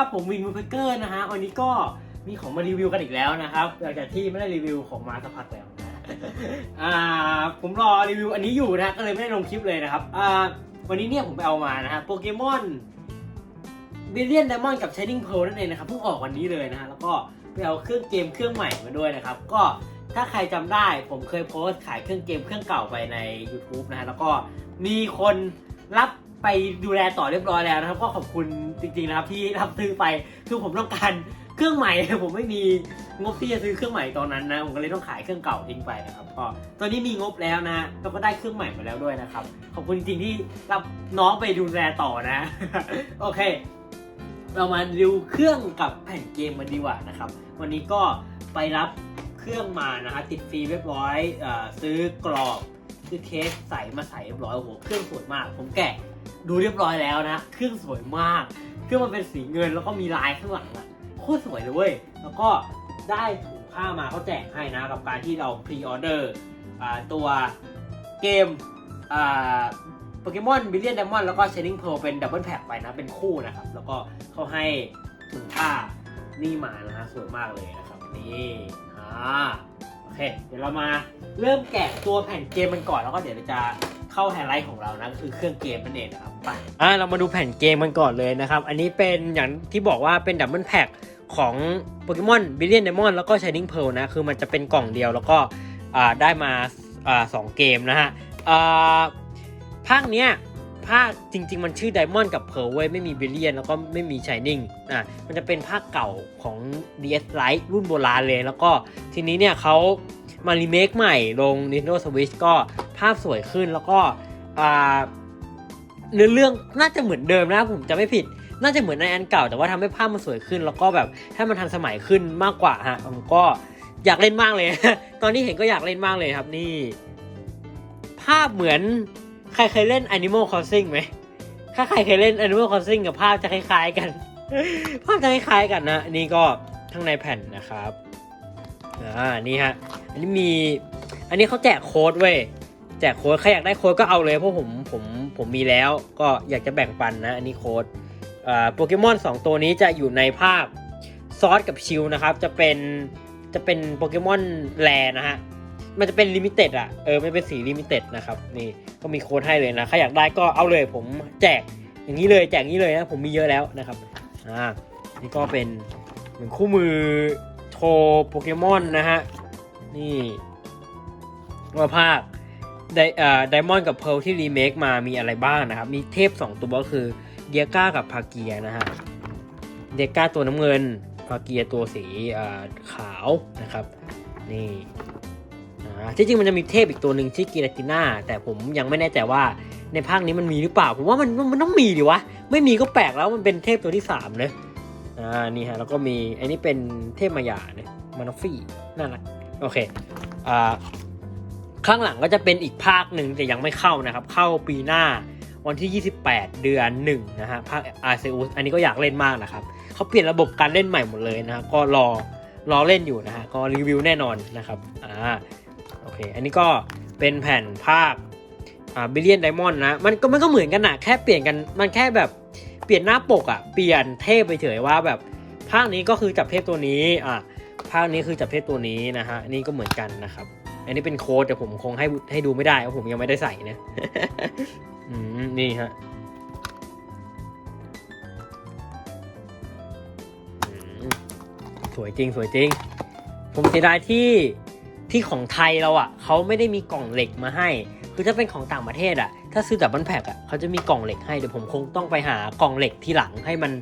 ครับผมวินมูเพเกอร์นะฮะวันนี้ก็มีของมารีวิวกันอีกแล้วนะครับหลังจากที่ไม่ได้รีวิวของมาสักพักแล้วนะอ่าผมรอรีวิวอันนี้อยู่นะก็เลยไม่ได้ลงคลิปเลยนะครับอ่าวันนี้เนี่ยผมไปเอามานะฮะโปเกมอนบิลเลียนไดมอนด์กับช i นิ่งเพลนั่นเองนะครับเพิ่งออกวันนี้เลยนะฮะแล้วก็ไปเอาเครื่องเกมเครื่องใหม่มาด้วยนะครับ ก็ถ้าใครจำได้ผมเคยโพสต์ขายเครื่องเกมเครื่องเก่าไปใน YouTube นะฮะแล้วก็มีคนรับ ไปดูแลต่อเรียบร้อยแล้วนะครับ ก็ขอบคุณจริงๆนะครับที่รับซื้อไปคือผมต้องการเครื่องใหม่ผมไม่มีงบที่จะซื้อเครื่องใหม่ตอนนั้นนะผมก็เลยต้องขายเครื่องเก่าทิ้งไปนะครับก็ตอนนี้มีงบแล้วนะแล้วก็ได้เครื่องใหม่มาแล้วด้วยนะครับ ขอบคุณจริงๆที่รับน้องไปดูแลต่อนะ โอเค เรามาดูเครื่องกับแผ่นเกมมันดีกว่านะครับ วันนี้ก็ไปรับเครื่องมานะฮะติดฟรีเรียบร้อยอซื้อกรอบซื้อเคสใส่มาใส่เรียบร้อยโอ้โหเครื่องสวยมาก ผมแกะ ดูเรียบร้อยแล้วนะ เครื่องสวยมาก เครื่องมันเป็นสีเงินแล้วก็มีลายข้างหลังอะโคตรสวยเลยเว้ย แล้วก็ได้ถุงผ้ามาเขาแจกให้นะกับการที่เราพรีออเดอร์ตัวเกมโปเกมอนบิลเลียนไดมอนแล้วก็เชนนิงเพลเป็นดับเบิลแพ็คไปนะ เป็นคู่นะครับ แล้วก็เขาให้ถุงผ้านี่มานะฮะสวยมากเลยนะครับ นี่อ่าโอเค เดี๋ยวเรามาเริ่มแกะตัวแผ่นเกมมันก่อนแล้วก็เดี๋ยวจะ เข้าไฮไลท์ของเรานะก็คือเครื่องเกมนั่นเองนะครับไปอ่าเรามาดูแผ่นเกมมันก่อนเลยนะครับ อันนี้เป็นอย่างที่บอกว่าเป็นดับเบิลแพ็คของโปเกมอนบิลเลียนไดมอนแล้วก็ช i นิ่งเพลนะ คือมันจะเป็นกล่องเดียวแล้วก็อ่าได้มาอ่าสองเกมนะฮะอ่าภาคเนี้ยภาคจริง ๆ มันชื่อ Diamond กับ Pearl เว้ยไม่มี Billion แล้วก็ไม่มี Shining อะมันจะเป็นภาคเก่าของ DS Lite รุ่นโบราณเลย แล้วก็ทีนี้เนี่ยเขามารีเมคใหม่ลง Nintendo Switch ก็ ภาพสวยขึ้นแล้วก็เนื้อเรื่องน่าจะเหมือนเดิมนะผมจะไม่ผิด น่าจะเหมือนในอันเก่า แต่ว่าทำให้ภาพมันสวยขึ้น แล้วก็แบบให้มันทันสมัยขึ้นมากกว่าฮะผมก็อยากเล่นมากเลย ตอนนี้เห็นก็อยากเล่นมากเลยครับนี่ ภาพเหมือนใครเคยเล่น Animal Crossing ไหมถ้าใครเคยเล่น Animal Crossing กับภาพจะคล้ายๆกัน ภาพจะคล้ายๆกันนะนนี้ก็ข้งในแผ่นนะครับอ่านี่ฮะอันนี้มี อันนี้เขาแจกโค้ดเว้ย แจกโค้ดใครอยากได้โค้ดก็เอาเลยเพราะผมผมผมมีแล้วก็อยากจะแบ่งปันนะ อันนี้โค้ดโปเกมอนสองตัวนี้จะอยู่ในภาคซอสกับชิลนะครับ จะเป็นจะเป็นโปเกมอนแลนะฮะ มันจะเป็นลิมิเต็ดอะ เออมันเป็นสีลิมิเต็ดนะครับ นี่ก็มีโค้ดให้เลยนะ ใครอยากได้ก็เอาเลย ผมแจกอย่างนี้เลยแจกนี้เลยนะ ผมมีเยอะแล้วนะครับ อ่า นี่ก็เป็นเหมือนคู่มือโชว์โปเกมอนนะฮะ นี่ว่าภาค ไดอ่าไดมอนด์กับเพ a ร์ลที่รีเมคมามีอะไรบ้างนะครับ มีเทพ 2 ตัวก็คือเดียก้ากับพาเกียนะฮะเดียก้าตัวน้ำเงินพาเกียตัวสีอ่าขาวนะครับ นี่อ่าที่จริงมันจะมีเทพอีกตัวหนึ่งที่กีราติน่าแต่ผมยังไม่แน่ใจว่าในภาคนี้มันมีหรือเปล่า ผมว่ามันมันต้องมีดิวะ ไม่มีก็แปลกแล้วมันเป็นเทพตัวที่สามเนอะอ่านี่ฮะแล้วก็มีอันนี้เป็นเทพมายาเนี่ยมานอฟฟี่น่ารักโอเคอ่า ข้างหลังก็จะเป็นอีกภาคหนึ่งแต่ยังไม่เข้านะครับ เข้าปีหน้าวันที่ 28 เดือน 1 นะฮะ ภาคอาเซอุสอันนี้ก็อยากเล่นมากนะครับ เขาเปลี่ยนระบบการเล่นใหม่หมดเลยนะฮะ ก็รอ รอเล่นอยู่นะฮะ ก็รีวิวแน่นอนนะครับ อ่า โอเค อันนี้ก็เป็นแผ่นภาค อ่า บิลเลียนไดมอนด์นะ มันก็มันก็เหมือนกันนะแค่เปลี่ยนกัน มันแค่แบบเปลี่ยนหน้าปกอะเปลี่ยนเทพไปเฉยว่าแบบ ภาคนี้ก็คือจับเทพตัวนี้ อะภาคนี้คือจับเทพตัวนี้นะฮะนนี้ก็เหมือนกันนะครับ อันนี้เป็นโค้ดแต่ผมคงให้ให้ดูไม่ได้เพราะผมยังไม่ได้ใส่นะนี่ฮะสวยจริงสวยจริง ผมเสียดายที่ที่ของไทยเราอะเขาไม่ได้มีกล่องเหล็กมาให้ คือถ้าเป็นของต่างประเทศอะ ถ้าซื้อดับบิลแพ็คอะเขาจะมีกล่องเหล็กให้เดี๋ยวผมคงต้องไปหากล่องเหล็กทีหลังให้มัน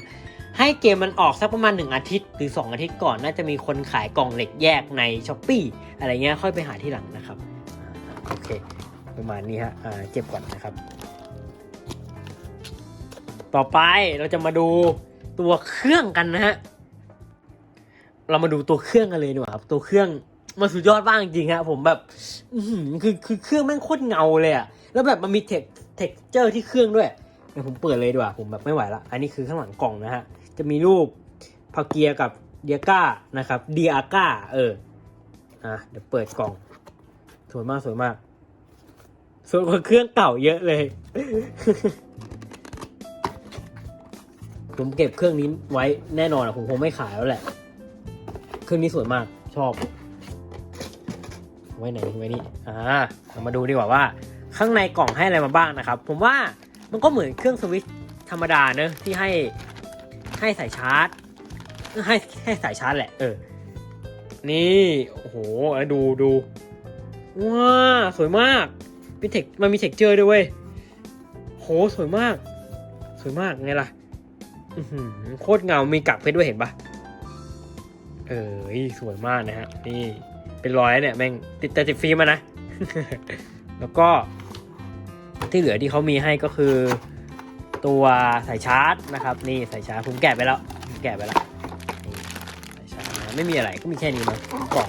ให้เกมมันออกสักประมาณ 1 อาทิตย์ หรือ 2 อาทิตย์ก่อนน่าจะมีคนขายกล่องเหล็กแยกในช้อปปีอะไรเงี้ยค่อยไปหาที่หลังนะครับโอเค ประมาณนี้ฮะอ่าเก็บก่อนนะครับ ต่อไปเราจะมาดูตัวเครื่องกันนะฮะเรามาดูตัวเครื่องกันเลยดีกว่าครับตัวเครื่องมันสุดยอดมากจริงฮะผมแบบคือคือเครื่องแม่งโคตรเงาเลยอะแล้วแบบมันมีเทคเท็กเจอร์ที่เครื่องด้วยเดี๋ยวผมเปิดเลยดีกว่าผมแบบไม่ไหวละอันนี้คือข้างหลังกล่องนะฮะ จะมีรูปพาเกียกับเดียก้านะครับเดียก้าเอออะเดี๋ยวเปิดกล่อง สวยมากสวยมาก สวยกว่าเครื่องเก่าเยอะเลย ผมเก็บเครื่องนี้ไว้แน่นอนอะผมคงไม่ขายแล้วแหละ เครื่องนี้สวยมากชอบ ไว้ไหนไว้นี่อ่าเรามาดูดีกว่าว่า ข้างในกล่องให้อะไรมาบ้างนะครับ ผมว่ามันก็เหมือนเครื่องสวิตช์ธรรมดาเนอะที่ให้ ให้สายชาร์จ ให้ให้สายชาร์จแหละ เออ นี่โอ้โหแล้ดูดูว้าสวยมากมีเทคมันมีเท็กเจอร์ด้วยเว้ยโหสวยมาก สวยมากไงล่ะอือหือโคตรเงา มีกักเพชรด้วยเห็นปะเออสวยมากนะฮะ นี่เป็นรอยเนี่ยแม่งติดแต่ติดฟิล์มนะ แล้วก็ที่เหลือที่เขามีให้ก็คือ ตัวสายชาร์จนะครับนี่สายชาร์จผมแกะไปแล้วผมแกะไปแล้วสายชาร์จไม่มีอะไรก็มีแค่นี้มั้งกล่อง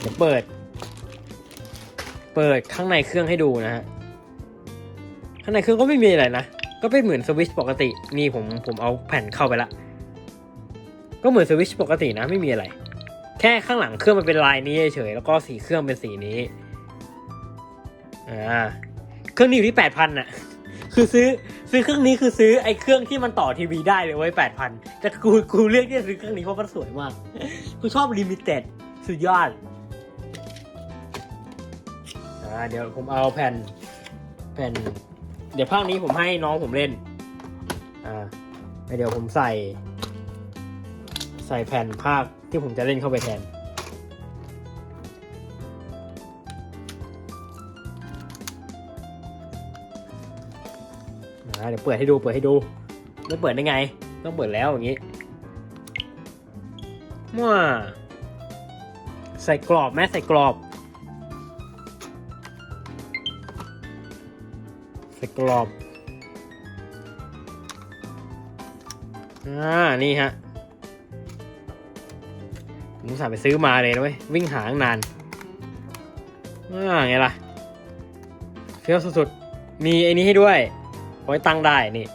เดี๋ยวเปิด เปิดข้างในเครื่องให้ดูนะฮะข้างในเครื่องก็ไม่มีอะไรนะก็เป็นเหมือนสวิตช์ปกตินี่ผมผมเอาแผ่นเข้าไปละก็เหมือนสวิตช์ปกตินะไม่มีอะไร แค่ข้างหลังเครื่องมันเป็นลายนี้เฉยๆแล้วก็สีเครื่องเป็นสีนี้ อ่าเครื่องนี้อยู่ที่แปดพันน่ะคือซื้อซื้อเครื่องนี้คือซื้อไอ้เครื่องที่มันต่อทีวีได้เลยไว้แปดพันแต่กูกูเลือกที่จะซื้อเครื่องนี้เพราะมันสวยมากกูชอบลิมิเต็ดสุดยอดอ่าเดี๋ยวผมเอาแผ่นแผ่น เดี๋ยวภาคนี้ผมให้น้องผมเล่นอ่าเดี๋ยวผมใส่ ใส่แผ่นภาคที่ผมจะเล่นเข้าไปแทน เดี๋ยวเปิดให้ดูเปิดให้ดู ไม่เปิดได้ไง ต้องเปิดแล้วอย่างนี้ว้าใส่กรอบไหมใส่กรอบ ใส่กรอบอ่านี่ฮะผมสาห์ไปซื้อมาเลยนะเว้ยวิ่งหาตั้งนานอ่าไงล่ะเฟี้ยวสุดๆมีไอ้นี้ให้ด้วย ไว้ตั้งได้นี่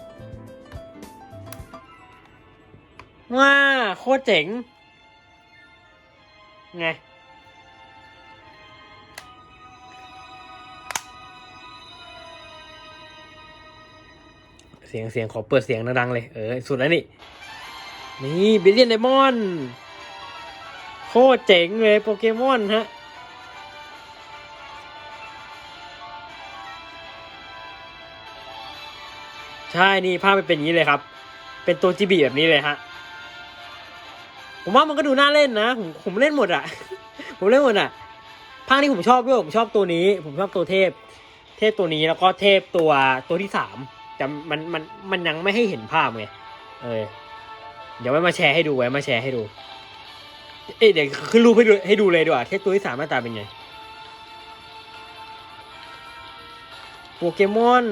ว้าโคตรเจ๋ง ไง เสียงเสียงขอเปิดเสียงดังๆเลย เออ สุดแล้วนี่ นี่บิลเลียนไดมอนโคตรเจ๋งเลยโปเกมอนฮะ ใช่นี่ภาพมันเป็นอย่างนี้เลยครับ เป็นตัวจีบีแบบนี้เลยฮะผมว่ามันก็ดูน่าเล่นนะ ผมผมเล่นหมดอะ ผมเล่นหมดอะภาคนี้ผมชอบด้วยผมชอบตัวนี้ ผมชอบตัวเทพ เทพตัวนี้แล้วก็เทพตัวตัวที่สามแต่มันมันมันยังไม่ให้เห็นภาพไงเออเดี๋ยวไว้มาแชร์ให้ดูไว้มาแชร์ให้ดู เอ้ยเดี๋ยวขึ้นรูปให้ดูให้ดูเลยดีกว่าเทพตัวที่สามหน้าตาเป็นไงโปเกมอน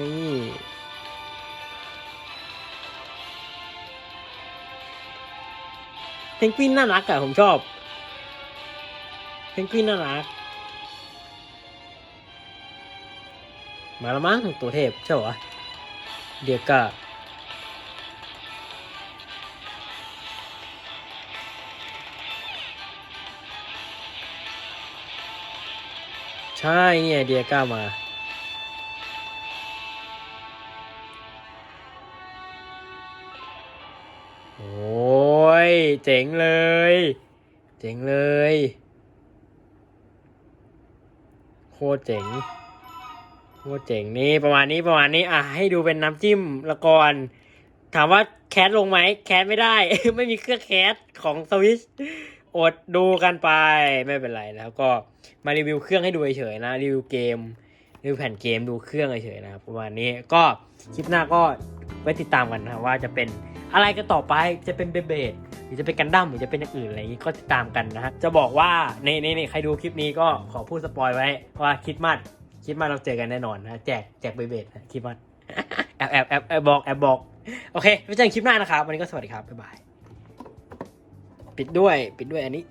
นี่เพนกวินน่ารักอะผมชอบเพนกวินน่ารัก มาแล้วมั้งตัวเทพใช่หรอเดียก้าใช่เนี่ยเดียก้ามา โอ้ย เจ๋งเลย เจ๋งเลย โคตรเจ๋ง โคตรเจ๋งนี่ประมาณนี้ประมาณนี้อะให้ดูเป็นน้ำจิ้มละกอนถามว่าแคสลงไหมแคสไม่ได้ ไม่มีเครื่องแคสของสวิชอดดูกันไปไม่เป็นไรแล้วก็มารีวิวเครื่องให้ดูเฉยๆนะรีวิวเกมรีวิวแผ่นเกมดูเครื่องเฉยๆนะครับประมาณนี้ก็คลิปหน้าก็ไว้ติดตามกันนะว่าจะเป็น อะไรกันต่อไปจะเป็นเบเบดหรือจะเป็นกันดั้มหรือจะเป็นอย่างอื่นอะไรอย่างนี้ก็ติดตามกันนะฮะจะบอกว่าในในในใครดูคลิปนี้ก็ขอพูดสปอยไว้ว่าคิดมัดคิดมัดเราเจอกันแน่นอนนะแจกแจกเบเบดนะคิดมัดแอบแอบแอบแอบบอกแอบบอกโอเคไว้เจอกันคลิปหน้านะครับวันนี้ก็สวัสดีครับบ๊ายบายปิดด้วยปิดด้วยอันนี้